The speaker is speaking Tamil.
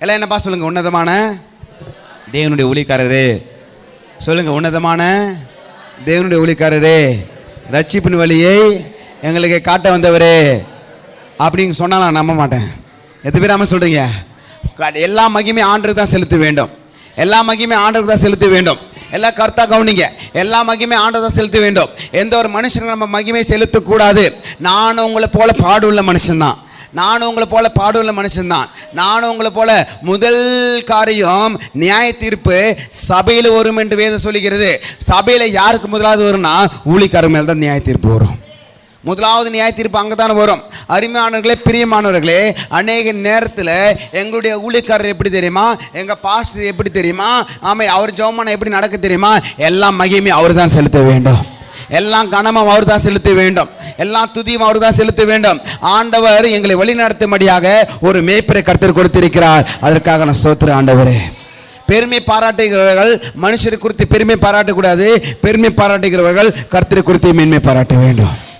எல்லாம் என்னப்பா சொல்லுங்க உன்னதமான? தேவனுடைய ஊழிக்காரரு சொல்லுங்க உன்னதமான? தேவனுடைய ஊழிக்காரரே ரட்சிப்பின் வழியை எங்களுக்கு காட்ட வந்தவரே. அப்படின்னு சொன்னால் நான் நம்ப மாட்டேன். எத்தனை பேர் சொல்கிறீங்க சொல்றீங்க? எல்லா மகிமே ஆண்டருக்கு தான் செலுத்த வேண்டும். எல்லா மகிமே ஆண்டருக்கு தான் செலுத்த வேண்டும். எல்லா கர்த்தா கவனிங்க. எல்லா மகிமே ஆண்டவர் தான் செலுத்த வேண்டும். எந்த ஒரு மனுஷனும் நம்ம மகிமை செலுத்தக்கூடாது. நானும் உங்களை போல பாடுள்ள மனுஷன்தான். நானும் உங்களை போல பாடுள்ள மனுஷன்தான். நானும் உங்களை போல முதல் காரியம் நியாய தீர்ப்பு சபையில் வரும் என்று வேதம் சொல்லுகிறது. சபையில் யாருக்கு முதலாவது வரும்னா ஊழிக்காரர் மேல் தான் நியாய தீர்ப்பு வரும். முதலாவது நியாய தீர்ப்பு அங்கே தான் வரும். அருமையானவர்களே பிரியமானவர்களே அநேக நேரத்தில் எங்களுடைய ஊழியக்காரர் எப்படி தெரியுமா? எங்கள் பாஸ்டர் எப்படி தெரியுமா? ஆமாம் அவர் ஜோமான எப்படி நடக்க தெரியுமா? எல்லா மகிமையும் அவர் தான் செலுத்த வேண்டும். எல்லாம் கனமும் அவர் தான் செலுத்த வேண்டும். எல்லா துதியும் அவர் தான் செலுத்த வேண்டும். ஆண்டவர் எங்களை வழிநடத்தும்படியாக ஒரு மேய்ப்பரை கருத்தர் கொடுத்திருக்கிறார். அதற்காக நான் ஸ்தோத்திர ஆண்டவரே. பெருமை பாராட்டுகிறவர்கள் மனுஷரை குறித்து பெருமை பாராட்டக்கூடாது. பெருமை பாராட்டுகிறவர்கள் கருத்தரை குறித்து மேன்மை பாராட்ட வேண்டும்.